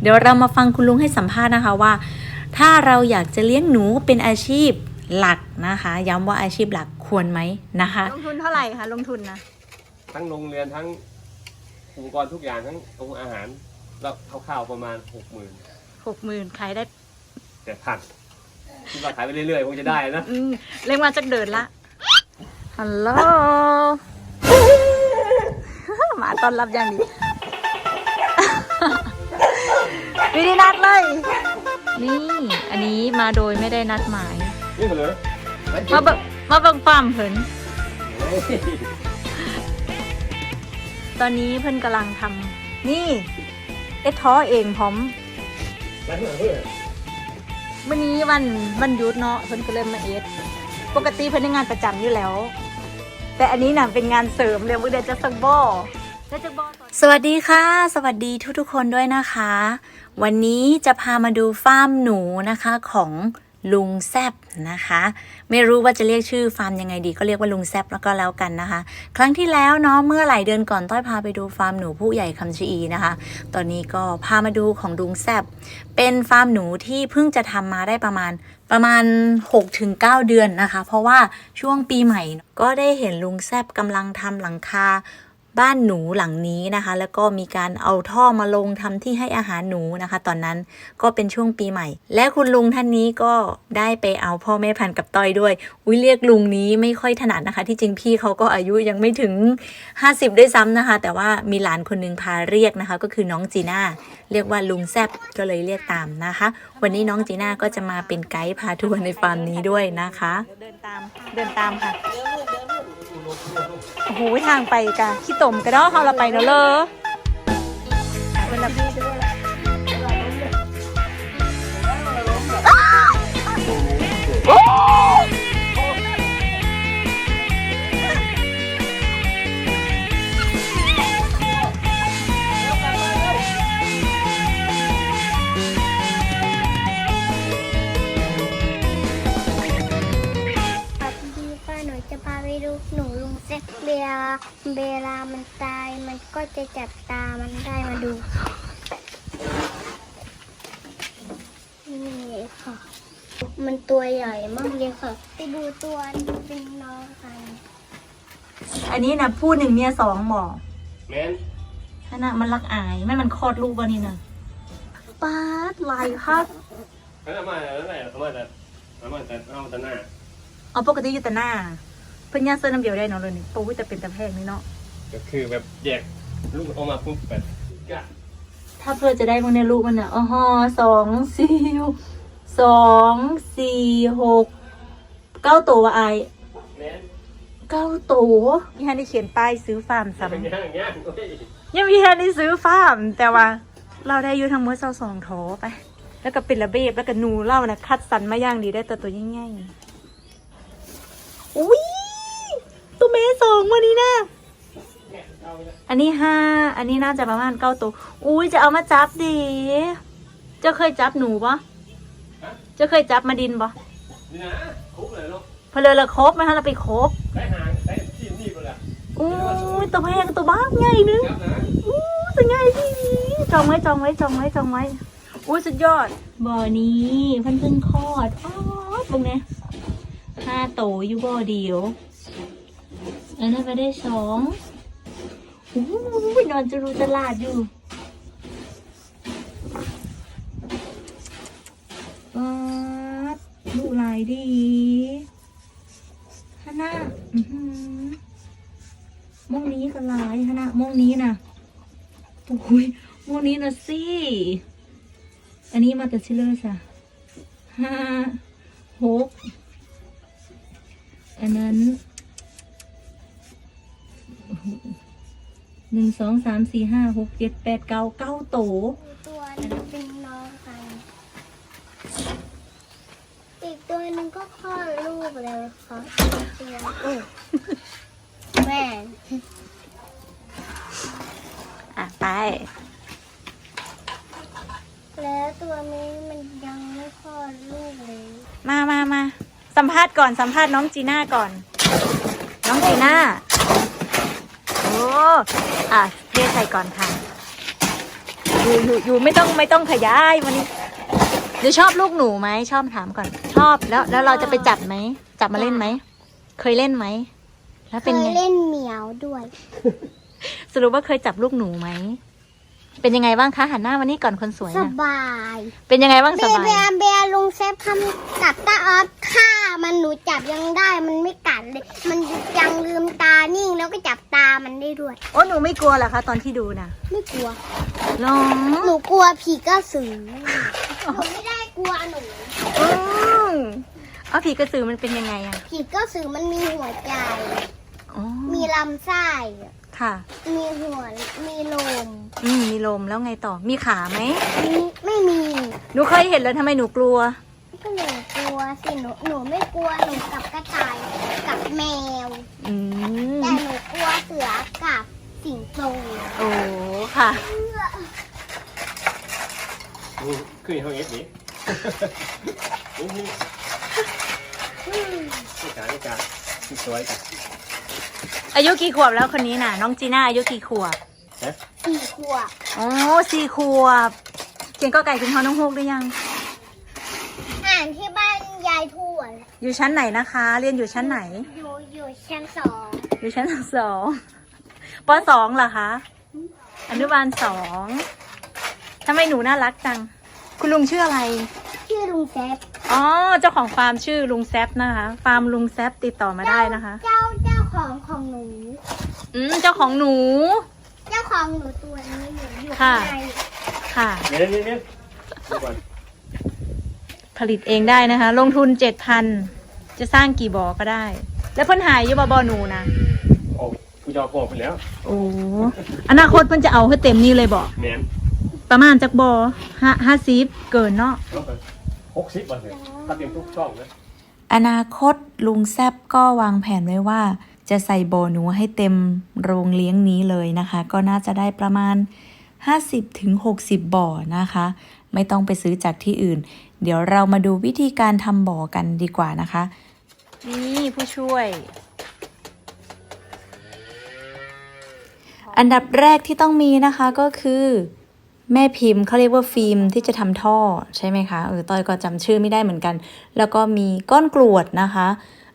เดี๋ยวเรามาฟังคุณลุงให้สัมภาษณ์นะคะว่า ถ้าเราอยากจะเลี้ยงหนูเป็นอาชีพหลักนะคะ ย้ำว่าอาชีพหลักควรไหมนะคะ ลงทุนเท่าไหร่คะลงทุนนะทั้งโรงเรือนทั้งอุปกรณ์ทุกอย่างทั้งโรงอาหารแล้วคร่าวๆประมาณหกหมื่นหกหมื่นขายได้แต่พันคิดว่าขายไปเรื่อยๆคงจะได้นะอืมเรียกว่าจักเดินละฮัลโหลหมาต้อนรับอย่างดี ไม่ได้นัดเลย นี่ อันนี้มาโดยไม่ได้นัดหมาย นี่เหรอมาเบิงมาเบิ่งฟาร์มเพิ่นตอนนี้เพิ่นกำลังทำนี่ เอ็ดท้อเองพร้อมแล้วเพื่อนเพื่อนวันนี้วันวันหยุดเนาะเพิ่นก็เลยมาเอ็ด ปกติเพิ่นได้งานประจำอยู่แล้ว แต่อันนี้น่ะเป็นงานเสริมเดี๋ยวมื้อเดือนจะสักบ่ สวัสดีค่ะ สวัสดีทุกๆคนด้วยนะคะ วันนี้จะพามาดูฟาร์มหนูนะคะของลุงแซบนะคะ ไม่รู้ว่าจะเรียกชื่อฟาร์มยังไงดี ก็เรียกว่าลุงแซบแล้วก็แล้วกันนะคะ ครั้งที่แล้วเนาะเมื่อหลายเดือนก่อนต้อยพาไปดูฟาร์มหนูผู้ใหญ่คำชีนะคะ ตอนนี้ก็พามาดูของลุงแซบเป็นฟาร์มหนูที่เพิ่งจะทำมาได้ประมาณประมาณ 6-9 เดือนนะคะ เพราะว่าช่วงปีใหม่ก็ได้เห็นลุงแซบกำลังทำหลังคา บ้านหนูหลังนี้นะคะ แล้วก็มีการเอาท่อมาลงทำที่ให้อาหารหนูนะคะ ตอนนั้นก็เป็นช่วงปีใหม่ และคุณลุงท่านนี้ก็ได้ไปเอาพ่อแม่พันธุ์กับต้อยด้วยอุ้ยเรียกลุงนี้ไม่ค่อยถนัดนะคะ ที่จริงพี่เขาก็อายุยังไม่ถึง 50 ด้วยซ้ำนะคะ แต่ว่ามีหลานคนหนึงพาเรียกนะคะ ก็คือน้องจีน่าเรียกว่าลุงแซบก็เลยเรียกตามนะคะ วันนี้น้องจีน่าก็จะมาเป็นไกด์พาทัวร์ในฟาร์มนี้ด้วยนะคะ เดินตามเดินตามค่ะ หูทางไปกะขี้ตมกระดอกเฮาเราไปเนาะเลย มันตายมันก็จะจับตามันได้มาดู นี่ค่ะ มันตัวใหญ่มากเลยค่ะ ไปดูตัวนี้เป็นน้องกันอันนี้นะพูดหนึ่งเมียสองหมอแมนขนาดมันรักอายไม่มันคลอดลูกวันนี้นะป้าดลายครับแล้วเอามาแล้วไหนเอามาแต่เอามาแต่เอาแต่หน้าเอาปกติอยู่แต่หน้าเพิ่นย่าเสื้อน้ำเดียวได้เนาะเลยนี่ปูแต่เป็นแต่แพงนี่เนาะ ก็คือแบบแยกลูกออกมาปุ๊บแบบกะถ้าเพื่อจะได้พวกเนี้ยลูกมันอะอ๋อสองสี่สองสี่หกเก้าตัววะไอายแมนเก้าตัวพี่ฮันได้เขียนป้ายซื้อฟาร์มซ้อย่างเงี้ยอย่างเงี้ยโอ้ยำยังพี่ฮันได้ซื้อฟาร์มแต่ว่าเราได้อยู่ทั้งหมดเศร้าสองโถไป แล้วก็เป็นระเบียบแล้วก็หนูเล่านะคัดสรรมาอย่างดีได้ตัวตัวง่ายๆอุ้ยตัวเมสองวันนี้นะ อันนี้ห้า อันนี้น่าจะประมาณเก้าตัว อุ้ยจะเอามาจับดิเจะเคยจับหนูปะเจะเคยจับมาดินปะนี่นะคุบเลยลูกเพอเลยละครบไหมฮะเราไปครบได้หางได้ที่นี่ก็แล้วอุ้ยตัวแพงตัวบ้าใหญ่นึงครับนะอู้ตัวใหญ่ที่จองไว้จองไว้จองไว้จองไว้อุ้ยสุดยอด บ่อนี้เพิ่นเพิ่งคลอดอ๋อตรงเนี้ยห้าโตอยู่บ่อเดียวแล้วนั่นก็ได้สอง อู้นอนจะรู้ตลาดอยู่ป๊าดดูหลายดีฮะน่ามองนี้ก็ลายฮะน่ามองนี้นะโอ้ยมองนี้นะสิอันนี้มาแต่ชิลเลอร์จ้ะห้าหกอันนั้น หนึ่งสองสามสี่ห้าหกเจ็ดแปดเก้าเก้าโตตัวนี้เป็นน้องกัน อีกตัวหนึงก็คลอดลูกแล้วค่ะตัวโอ้แม่อะ ไป แล้วตัวนี้มันยังไม่คลอดลูกเลย มามามาสัมภาษณ์ก่อน สัมภาษณ์น้องจีน่าก่อน น้องจีน่าโอ้อะเทใส่ก่อนค่ะ อยู่อยู่อยู่ไม่ต้องไม่ต้องขยายวันนี้เดี๋ยวชอบลูกหนูไหมชอบถามก่อน ชอบแล้ว แล้วเราจะไปจับไหมจับมาเล่นไหมเคยเล่นไหมแล้วเคเป็นยไง เล่นเหมียวด้วย สรุปว่าเคยจับลูกหนูไหม เป็นยังไงบ้างคะหันหน้ามานี่ก่อนคนสวยสนะบายเป็นยังไงบ้างเบสยบาย เบียเบียลุงเซฟทำกับตาออฟฆ่ามันหนูจับยังได้มันไม่กัดเลย มันยังลืมตานิ่งแล้วก็จับตามันได้ด้วย โอ้หนูไม่กลัวเหรอคะตอนที่ดูนะไม่กลัวลองหนูกลัวผีกระสือหนูไม่ได้กลัวหนูอืมเอาผีกระสือมันเป็นยังไงอะผีกระสือมันมีหัวใจ อ๋อมีลำไส้ ค่ะ มีหัว มีลมอืมมีลมแล้วไงต่อ มีขาไหมมีไม่มี หนูเคยเห็นแล้วทำไมหนูกลัว ก็หนูกลั วสิหนูหนูไม่กลัวหนูกับกระต่ายกับแมว อืมแต่หนูกลัวเสือกับสิงโตโอ้ค่ะ นี่ขึ้นห้องเอฟนี้นี่นี่นี่การนี่การสวยกันอายุกี่ขวบแล้วคนนี้น่ะ น้องจีน่าอายุกี่ขวบนะสี่ขวบอ๋อสี่ขวบเขียนก็ไก่ถึงพอน้องฮกหรือยัง อ่านที่บ้านยายทวด อยู่ชั้นไหนนะคะ เรียนอยู่ชั้นไหน อยู่อยู่ชั้นสองอยู่ชั้นสองปสองเหรอคะ อนุบาลสองทำไมหนูน่ารักจัง คุณลุงชื่ออะไร ชื่อลุงแซฟอ๋อ เจ้าของฟาร์มชื่อลุงแซฟนะคะ ฟาร์มลุงแซฟติดต่อมาได้นะคะ เจ้าเจ้าของของหนู อืม เจ้าของหนู เจ้าของหนูตัวนี้อยู่อยู่ค่ะข้างในค่ะ เดี๋ยวนี่นี่ดูก่อน ผลิตเองได้นะคะ ลงทุนเจ็ดพันจะสร้างกี่บ่อก็ได้ แล้วเพิ่นหายอยู่บ่บ่อหนูนะโอ้กูจะเอาบอกไปแล้วโอ้อนาคตเพิ่นจะเอาให้เต็มนี่เลยบ่แมนประมาณจักบ่อห้าห้าสิบเกินเนาะหกสิบวันเลยถ้าเต็มทุกช่องนะอนาคตลุงแซบก็วางแผนไว้ว่า จะใส่บ่อหนูให้เต็มโรงเลี้ยงนี้เลยนะคะ ก็น่าจะได้ประมาณ 50-60 บ่อนะคะ ไม่ต้องไปซื้อจากที่อื่น เดี๋ยวเรามาดูวิธีการทำบ่อกันดีกว่านะคะ นี่ผู้ช่วย อันดับแรกที่ต้องมีนะคะก็คือแม่พิมพ์เขาเรียกว่าฟิล์มที่จะทำท่อใช่ไหมคะเออต้อยก็จำชื่อไม่ได้เหมือนกัน แล้วก็มีก้อนกรวดนะคะ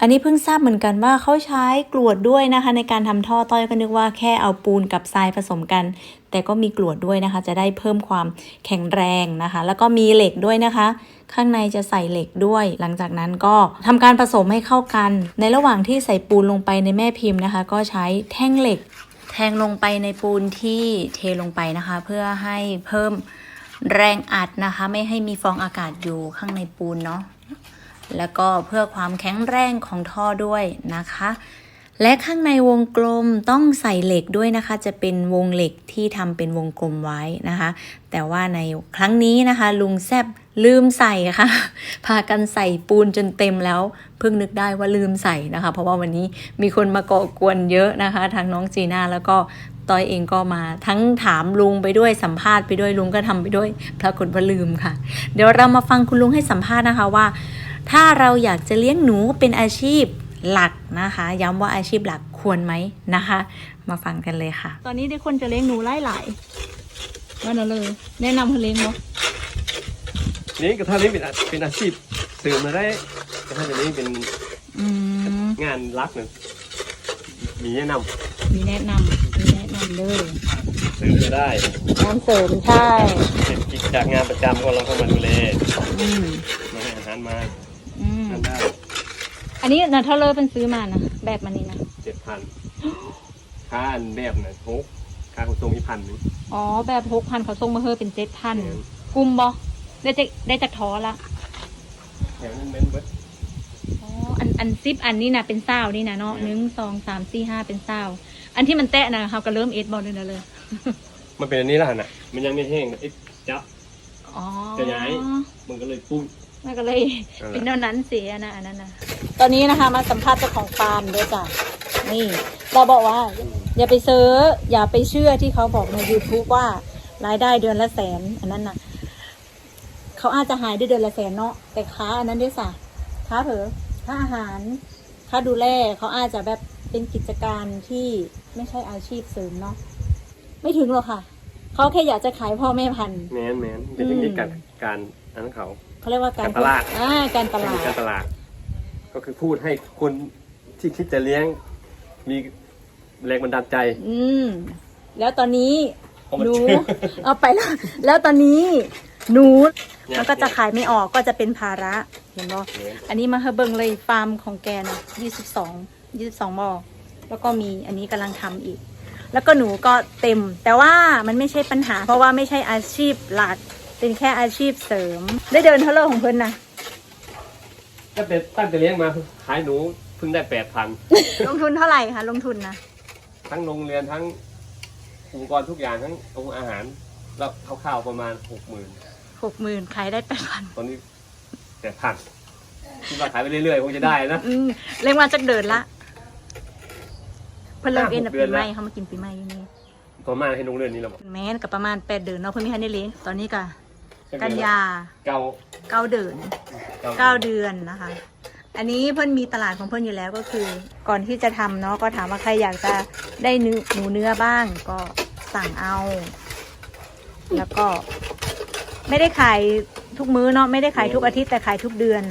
อันนี้เพิ่งทราบเหมือนกันว่าเขาใช้กรวดด้วยนะคะ ในการทำท่อต้อยก็นึกว่าแค่เอาปูนกับทรายผสมกัน แต่ก็มีกรวดด้วยนะคะ จะได้เพิ่มความแข็งแรงนะคะ แล้วก็มีเหล็กด้วยนะคะ ข้างในจะใส่เหล็กด้วย หลังจากนั้นก็ทำการผสมให้เข้ากัน ในระหว่างที่ใส่ปูนลงไปในแม่พิมพ์นะคะ ก็ใช้แท่งเหล็ก แทงลงไปในปูนที่เทลงไปนะคะ เพื่อให้เพิ่มแรงอัดนะคะ ไม่ให้มีฟองอากาศอยู่ข้างในปูนเนาะ แล้วก็เพื่อความแข็งแรงของท่อด้วยนะคะ และข้างในวงกลมต้องใส่เหล็กด้วยนะคะ จะเป็นวงเหล็กที่ทำเป็นวงกลมไว้นะคะ แต่ว่าในครั้งนี้นะคะ ลุงแซบลืมใส่ค่ะ พากันใส่ปูนจนเต็มแล้ว เพิ่งนึกได้ว่าลืมใส่นะคะ เพราะว่าวันนี้มีคนมาเก่อกวนเยอะนะคะ ทั้งน้องจีน่าแล้วก็ต้อยเองก็มาทั้งถามลุงไปด้วยสัมภาษณ์ไปด้วยลุงก็ทำไปด้วยปรากฏว่าลืมค่ะ เดี๋ยวเรามาฟังคุณลุงให้สัมภาษณ์นะคะว่า ถ้าเราอยากจะเลี้ยงหนูเป็นอาชีพหลักนะคะ ย้ำว่าอาชีพหลักควรไหมนะคะ มาฟังกันเลยค่ะ ตอนนี้ได้คนจะเลี้ยงหนูไล่หลายๆว่าน่ะเลย แนะนำให้เลี้ยงบ่นี่ก็ถ้านี้เป็นอาเป็นอาชีพเสริมมาได้ก็ถ้าจะนี้เป็นอืมงานรักหนึ่งมีแนะนมีแนะนำมีแนะนำเลยำเสริมจะได้น้ำเสริมใช่เสร็จกิจจากงานประจำก็เราเข้ามาดูแลอืม มาให้อาหารมา อืมทานได้อันนี้นะเท่าเลยเป็นซื้อมานะแบบมันนี่นะเจ็ดพันค่าอันแบบน่ะหกค่าขนส่งอีกพันหนึงอ๋อแบบหกพันเขาส่งมาเฮอเป็นเจ็ดพันกุมบ่ได้จากได้จากท้อละแถมเน้นเบิดอ๋ออันอันซิปอันนี้นะเป็นเศร้านี่นะเนาะหนึ่งสองสามสี่ห้าเป็นเศร้าอันที่มันแตะนะเขาก็เริ่มเอสบอลเลยนะเลย มันเป็นอันนี้แล้วน่ะ มันยังไม่แห้งไอ้จับอ๋อจะย้ายมันก็เลยปุ้ง มันก็เลยนั่นแหละเป็นเท่านั้นเสียนะอันนั้นนะตอนนี้นะคะมาสัมภาษณ์เจ้าของฟาร์มด้วยจ้ะนี่ เราบอกว่า อย่าไปซื้ออย่าไปเชื่อที่เขาบอกใน YouTube ว่ารายได้เดือนละแสน อันนั้นน่ะเขาอาจจะหายได้เดือนละแสนเนาะแต่ค้าอันนั้นด้วยสะค้าเผลอค่าอาหารค่าดูแลเขาอาจจะแบบเป็นกิจการที่ไม่ใช่อาชีพเสริมเนาะไม่ถึงหรอกค่ะ เขาแค่อยากจะขายพ่อแม่พันธุ์แมนแมนเป็นเทคนิคการการอันนั้นเขา เขาเรียกว่าการการตลาด อ่าการตเทคลานิคดการตลาด ก็คือพูดให้คนที่คิดจะเลี้ยง มีแรงบันดาลใจ อืม แล้วตอนนี้เพราะมันหนูชื่อ เอาไปแล้ว แล้วตอนนี้หนูเนี่ยมันก็จะขายไม่ออกก็จะเป็นภาระเห็นบ่เลี้ยงอันนี้มาเฮเบิงเลยฟาร์มของแกนะยี่สิบสองยี่สิบสองบ่อแล้วก็มีอันนี้กำลังทำอีก แล้วก็หนูก็เต็ม แต่ว่ามันไม่ใช่ปัญหา เพราะว่าไม่ใช่อาชีพหลัก เป็นแค่อาชีพเสริม ได้เดินเท่าไหรของเพิ่นนะตั้งแต่ตั้งแต่เลี้ยงมาขายหนูเพิ่งได้แปดพันลงทุนเท่าไหร่คะลงทุนนะทั้งโรงเรือนทั้งอุปกรณ์ทุกอย่างทั้งองค์อาหาร แล้วคร่าวๆประมาณหกหมื่นหกหมื่นขายได้แปดพันตอนนี้แปดพันคิดว่าขายไปเรื่อยๆคงจะได้นะอืมเรียกว่าจะเดินละเพิ่นเริ่มเอ็นห้าหกปีเดือนใหแล้ม่วเขามากินปีใหม่อยู่นี่ประมาณให้โรงเรือนนี้เราบอกแม่นกับประมาณแปดเดือนเนาะเพิ่นมีทันได้เลี้ยงตอนนี้ก็ กันยาเก่าเก้าเดือนเก้าเดือนนะคะ อันนี้เพิ่นมีตลาดของเพิ่นอยู่แล้วก็คือ ก่อนที่จะทำเนาะก็ถามว่าใครอยากจะได้เนื้อหนูเนื้อบ้างก็สั่งเอา แล้วก็ ไม่ได้ขายทุกมื้อเนาะไม่ได้ขายทุกอาทิตย์แต่ขายทุกเดือน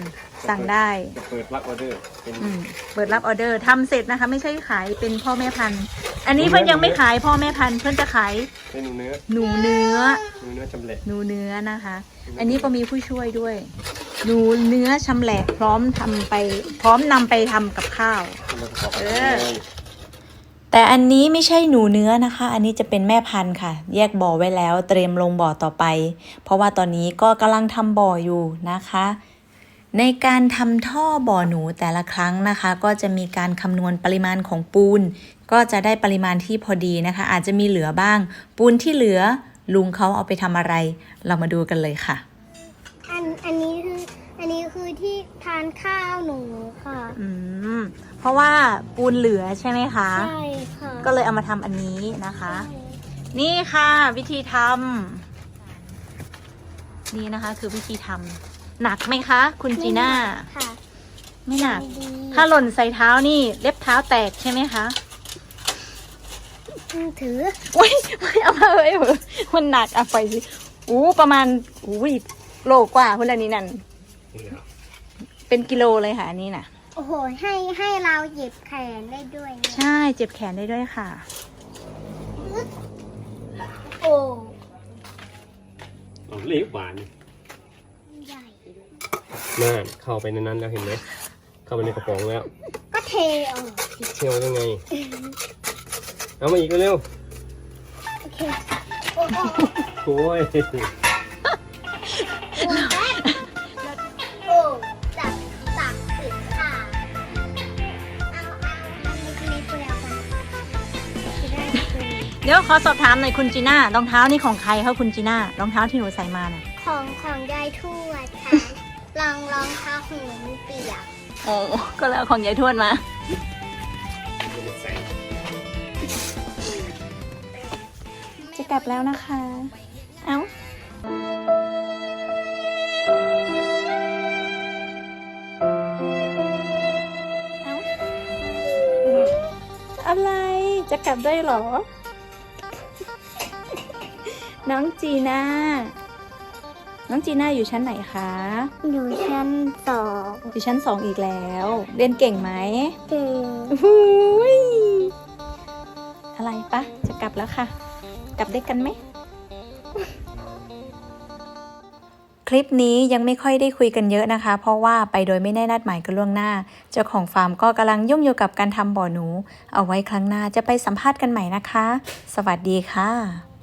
สั่งได้จะเปิดรับออเดอร์ เป็นอืมเปิดรับออเดอร์ทำเสร็จนะคะ ไม่ใช่ขายเป็นพ่อแม่พันธุ์ อันนี้เพิ่นยังไม่ขายพ่อแม่พันธุ์เพิ่นจะขายเป็นหนูเนื้อหนูเนื้อ หนูเนื้อชำเละหนูเนื้อนะคะ อันนี้ก็มีผู้ช่วยด้วย หนูเนื้อชำแหละพร้อมทำไป พร้อมนำไปทำกับข้าวทำมาประกอบเอเลอยแต่อันนี้ไม่ใช่หนูเนื้อนะคะ อันนี้จะเป็นแม่พันธุ์ค่ะ แยกบ่อไว้แล้วเตรียมลงบ่อต่อไป เพราะว่าตอนนี้ก็กำลังทำบ่ออยู่นะคะ ในการทำท่อบ่อหนูแต่ละครั้งนะคะ ก็จะมีการคำนวณปริมาณของปูน ก็จะได้ปริมาณที่พอดีนะคะ อาจจะมีเหลือบ้าง ปูนที่เหลือลุงเขาเอาไปทำอะไร เรามาดูกันเลยค่ะ อันอันนี้คืออันนี้คือที่ทานข้าวหนูค่ะ อืมเพราะว่าปูนเหลือใช่ไหมคะ ใช่ค่ะก็เลยเอามาทำอันนี้นะคะ นี่ค่ะวิธีทำนี่นะคะคือวิธีทำ หนักไหมคะ คุณจีน่า ค่ะไม่หนัก ดีถ้าหล่นใส่เท้านี่ เล็บเท้าแตกใช่ไหมคะถือโอ้ยไม่เอามาเลยเหอะมันหนักเอาไปสิอู้ประมาณอู้ยโลกว่าคนละนี้นั่น เป็นกิโลเลยค่ะอันนี้น่ะ โอ้โห ให้ให้เราหยิบแขนได้ด้วยนะใช่เจ็บแขนได้ด้วยค่ะ โอ้ เอาเล็กหวานใหญ่ น่าเข้าไปในนั้นแล้วเห็นไหมเข้าไปในกระป๋องแล้ว ก็เทออกเที่ยวยังไง เอามาอีกเร็วโอเคโอ้โหๆโอ้ยโอ้จับตักผิดค่ะเอาเอาเอาเล็กๆแล้วกันจะได้คือเดี๋ยวขอสอบถามหน่อยคุณจีน่ารองเท้านี่ของใครคะคุณจีน่ารองเท้าที่หนูใส่มาน่ะของของยายทวดค่ะ ลองรองเท้าของหนูเปียกโอ้ก็แล้วของยายทวดมา จะกลับแล้วนะคะ เอ้า เอ้า อะไร จะกลับได้เหรอ น้องจีน่า น้องจีน่าอยู่ชั้นไหนคะ อยู่ชั้นสองอยู่ชั้นสองอีกแล้ว เรียนเก่งไหมเก่งหูยอะไรปะจะกลับแล้วค่ะ กลับได้กันไหม คลิปนี้ยังไม่ค่อยได้คุยกันเยอะนะคะ เพราะว่าไปโดยไม่ได้นัดหมายกันล่วงหน้า เจ้าของฟาร์มก็กำลังยุ่งอยู่กับการทำบ่อหนู เอาไว้ครั้งหน้าจะไปสัมภาษณ์กันใหม่นะคะ สวัสดีค่ะ